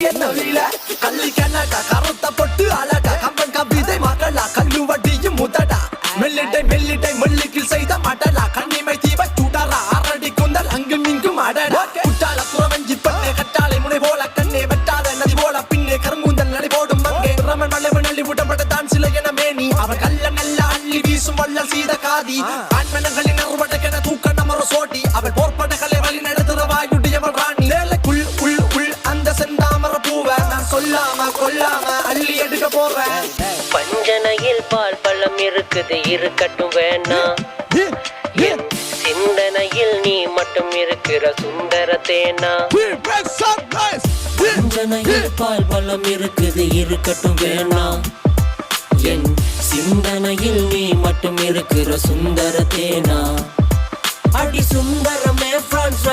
என்ன கல்லு கண்ணடா கருத்த பொட்டு அழடா கம்பன் கவிதை மகளா கல்லு வட்டியும் முதடா மெல்லிட்டை மெல்லிட்டை மெல்லுக்கில் செய்த மடலா கண்ணிமை தீவ சுடரா அரடி குந்தல் அங்கும் இங்கும் அடடா. குட்டால குறவஞ்சி பண்ணே கட்டாளை முனை போல கண்ணே வெட்டாத நதி போல பின்னே கருங்குந்தல் நடை போடும் மங்கே ரமன் மலைவன் அள்ளி விடப்பட்ட தான் சில என மேனி கல்ல நல்ல அள்ளி வீசும் வள்ளல் சீத காதி. ஆண்மனங்களின் அறுவடைக்கென தூக்க நமர சோட்டி. அவள் போர்ப்படைகளை சொல்லாம கொல்லாம அள்ளி எடுக்க போவேன் பஞ்சனையில் பால் பழம் இருக்குது இருக்கட்டும் வேணாம் சிந்தனையில் நீ மட்டும் இருக்கிற சுந்தர தேனா. பஞ்சனையில் பால் பழம் இருக்குது இருக்கட்டும் வேணாம் என் சிந்தனையில் நீ மட்டும் இருக்கிற சுந்தர தேனா. அடி சுந்தரமே பிரான்ஸ்